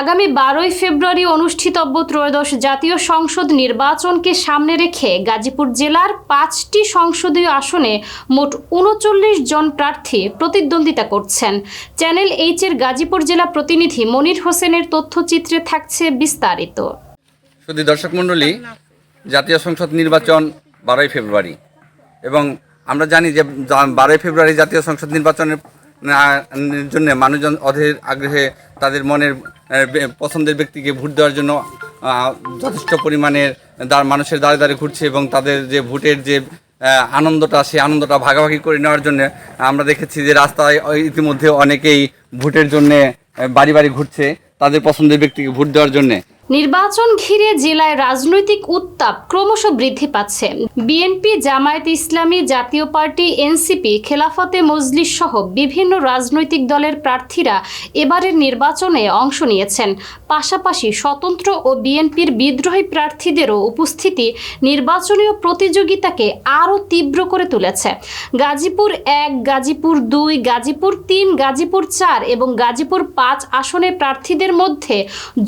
আগামী বারোই ফেব্রুয়ারি অনুষ্ঠিতব্য ত্রয়োদশ জাতীয় সংসদ নির্বাচনকে সামনে রেখে গাজীপুর জেলার পাঁচটি সংসদীয় আসনে মোট উনচল্লিশ জন প্রার্থী প্রতিদ্বন্দ্বিতা করছেন। চ্যানেল এইচ এর গাজীপুর জেলা প্রতিনিধি মনির হোসেনের তথ্যচিত্রে থাকছে বিস্তারিত। দর্শক মণ্ডলী, জাতীয় সংসদ নির্বাচন বারোই ফেব্রুয়ারি এবং আমরা জানি যে, বারোই ফেব্রুয়ারি জাতীয় সংসদ নির্বাচনের জন্য মানুষজন অধীর আগ্রহে তাদের মনের পছন্দের ব্যক্তিকে ভোট দেওয়ার জন্য যথেষ্ট পরিমাণের মানুষের দাঁড়ে দাঁড়িয়ে ঘুরছে এবং তাদের যে ভোটের যে আনন্দটা, সেই আনন্দটা ভাগাভাগি করে নেওয়ার জন্য আমরা দেখেছি যে রাস্তায় ইতিমধ্যে অনেকেই ভোটের জন্য বাড়ি বাড়ি ঘুরছে, তাদের পছন্দের ব্যক্তিকে ভোট দেওয়ার জন্যে। নির্বাচন ঘিরে জেলায় রাজনৈতিক উত্তাপ ক্রমশ বৃদ্ধি পাচ্ছে। বিএনপি, জামায়াত ইসলামী, জাতীয় পার্টি, এনসিপি, খেলাফতে মজলিস সহ বিভিন্ন রাজনৈতিক দলের প্রার্থীরা এবারের নির্বাচনে অংশ নিয়েছেন। পাশাপাশি স্বতন্ত্র ও বিএনপির বিদ্রোহী প্রার্থীদেরও উপস্থিতি নির্বাচনীয় প্রতিযোগিতাকে আরও তীব্র করে তুলেছে। গাজীপুর এক, গাজীপুর দুই, গাজীপুর তিন, গাজীপুর চার এবং গাজীপুর পাঁচ আসনে প্রার্থীদের মধ্যে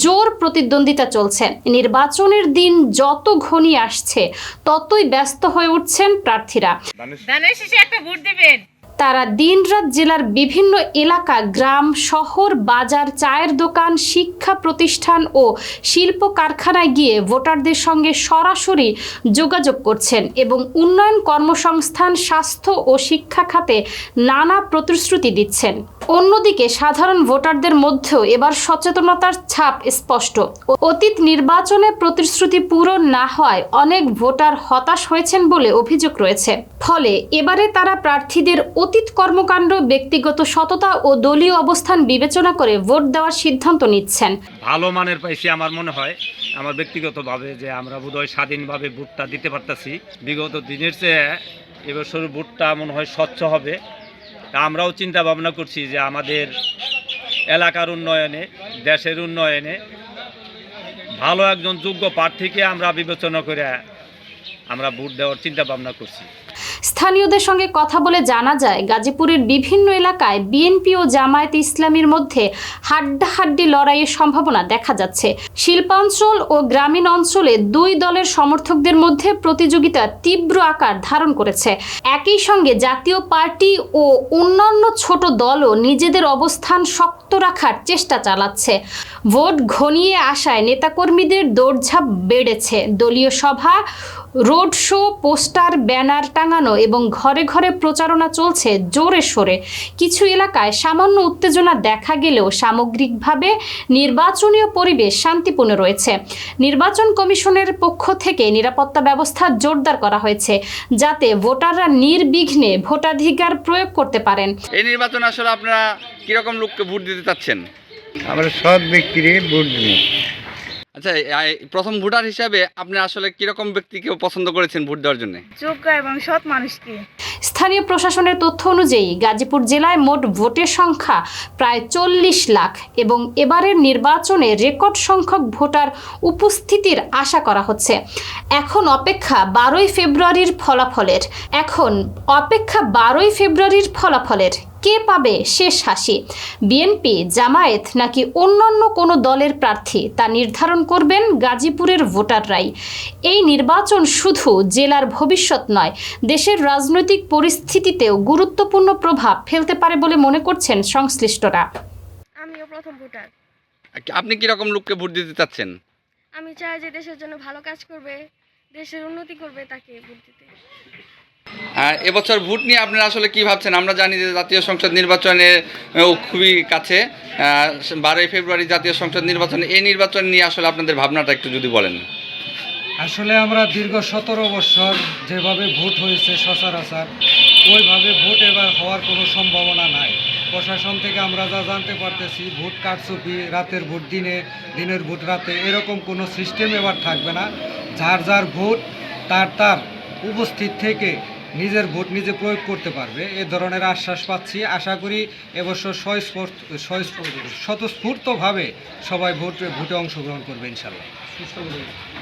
জোর প্রতিদ্বন্দ্বিতা চলছে। নির্বাচনের দিন যত ঘনিয়ে আসছে ততই ব্যস্ত হয়ে উঠছেন প্রার্থীরা। ধানের শীষে একটা ভোট দিবেন। তারা দিনরাত জেলার বিভিন্ন এলাকা গ্রাম শহর বাজার চায়ের দোকান শিক্ষা প্রতিষ্ঠান ও শিল্প কারখানায় গিয়ে ভোটারদের সঙ্গে সরাসরি যোগাযোগ করছেন এবং উন্নয়ন কর্মসংস্থান স্বাস্থ্য ও শিক্ষা খাতে নানা প্রতিশ্রুতি দিচ্ছেন। অন্যদিকে সাধারণ ভোটারদের মধ্যেও এবার সচেতনতার ছাপ স্পষ্ট। অতীত নির্বাচনে প্রতিশ্রুতি পূরণ না হয় অনেক ভোটার হতাশ হয়েছেন বলে অভিযোগ রয়েছে। ফলে এবারে তারা প্রার্থীদের অতীত কর্মকাণ্ড, ব্যক্তিগত সততা ও দলীয় অবস্থান বিবেচনা করে ভোট দেওয়ার সিদ্ধান্ত নিচ্ছেন। ভালো মানের পাইছি আমার মনে হয়। আমার ব্যক্তিগতভাবে যে আমরা বোধহয় স্বাধীনভাবে ভোটটা দিতে পারতাছি। বিগত দিনের চেয়ে এবছর ভোটটা মনে হয় স্বচ্ছ হবে। তা আমরাও চিন্তা ভাবনা করছি যে আমাদের এলাকার উন্নয়নে, দেশের উন্নয়নে ভালো একজন যোগ্য প্রার্থীকে আমরা বিবেচনা করে আমরা ভোট দেওয়ার চিন্তা ভাবনা করছি। স্থানীয়দের সঙ্গে কথা বলে জানা যায়, গাজীপুরের বিভিন্ন এলাকায় বিএনপি ও জামায়াত ইসলামীর মধ্যে হাড্ডাহাড্ডি লড়াইয়ের সম্ভাবনা দেখা যাচ্ছে। শিল্পাঞ্চল ও গ্রামীণ অঞ্চলে দুই দলের সমর্থকদের মধ্যে প্রতিযোগিতা তীব্র আকার ধারণ করেছে। একই সঙ্গে জাতীয় পার্টি ও অন্যান্য ছোট দলও নিজেদের অবস্থান শক্ত রাখার চেষ্টা চালাচ্ছে। ভোট ঘনিয়ে আসায় নেতাকর্মীদের দৌড়ঝাঁপ বেড়েছে। দলীয় সভা রোড শো পোস্টার ব্যানার টাঙানো এবং ঘরে ঘরে প্রচারণা চলছে জোরে সোরে। কিছু এলাকায় সামান্য উত্তেজনা দেখা গেলেও সামগ্রিকভাবে নির্বাচনীয় পরিবেশ শান্তিপূর্ণ রয়েছে। নির্বাচন কমিশনের পক্ষ থেকে নিরাপত্তা ব্যবস্থা জোরদার করা হয়েছে যাতে ভোটাররা নির্বিঘ্নে ভোটাধিকার প্রয়োগ করতে পারেন। এই নির্বাচনে আসলে আপনারা কীরকম লোককে ভোট দিতে চাচ্ছেন? আমরা সৎ ব্যক্তিরে ভোট দিব। আচ্ছা প্রথম ভোটার হিসাবে আপনি আসলে কীরকম ব্যক্তিকে পছন্দ করেছেন ভোট দেওয়ার জন্য? যোগ্য এবং সৎ মানুষকে স্থানীয় প্রশাসনের তথ্য অনুযায়ী গাজীপুর জেলায় মোট ভোটের সংখ্যা প্রায় চল্লিশ লাখ এবং এবারের নির্বাচনে রেকর্ড সংখ্যক ভোটার উপস্থিতির আশা করা হচ্ছে। এখন অপেক্ষা বারোই ফেব্রুয়ারির ফলাফলের। এখন অপেক্ষা বারোই ফেব্রুয়ারির ফলাফলের কে পাবে শেষ হাসি? বিএনপি জামায়াত নাকি অন্যান্য কোনো দলের প্রার্থী তা নির্ধারণ করবেন গাজীপুরের ভোটাররাই। এই নির্বাচন শুধু জেলার ভবিষ্যৎ নয় দেশের রাজনৈতিক পরিস্থিতিতেও গুরুত্বপূর্ণ প্রভাব ফেলতে পারে বলে মনে করছেন সংশ্লিষ্টরা। আমিও প্রথম ভোটার। আপনি কীরকম লোককে ভোট দিতে চাচ্ছেন? আমি চাই যে দেশের জন্য ভালো কাজ করবে দেশের উন্নতি করবে তাকে ভোট দিতে। এবছর ভোট নিয়ে আপনারা আসলে কি ভাবছেন? আমরা জানি যে জাতীয় সংসদ নির্বাচনের খুবই কাছে। বারোই ফেব্রুয়ারি জাতীয় সংসদ নির্বাচন এই নির্বাচন নিয়ে আসলে আপনাদের ভাবনাটা একটু যদি বলেন। আসলে আমরা দীর্ঘ সতেরো বছর যেভাবে ভোট হয়েছে সচরাচর, ওইভাবে ভোট এবার হওয়ার কোনো সম্ভাবনা নাই। প্রশাসন থেকে আমরা যা জানতে পারতেছি, ভোট কারচুপি, রাতের ভোট দিনে, দিনের ভোট রাতে, এরকম কোনো সিস্টেম এবার থাকবে না। যার যার ভোট, তার তার উপস্থিত থেকে নিজের ভোট নিজে প্রয়োগ করতে পারবে। এ ধরনের আশ্বাস পাচ্ছি। আশা করি এবছর স্বস্ফূর্ত স্বস্ফূর্ত- স্বতঃস্ফূর্তভাবে সবাই ভোট, ভোটে অংশগ্রহণ করবে, ইনশাল্লাহ।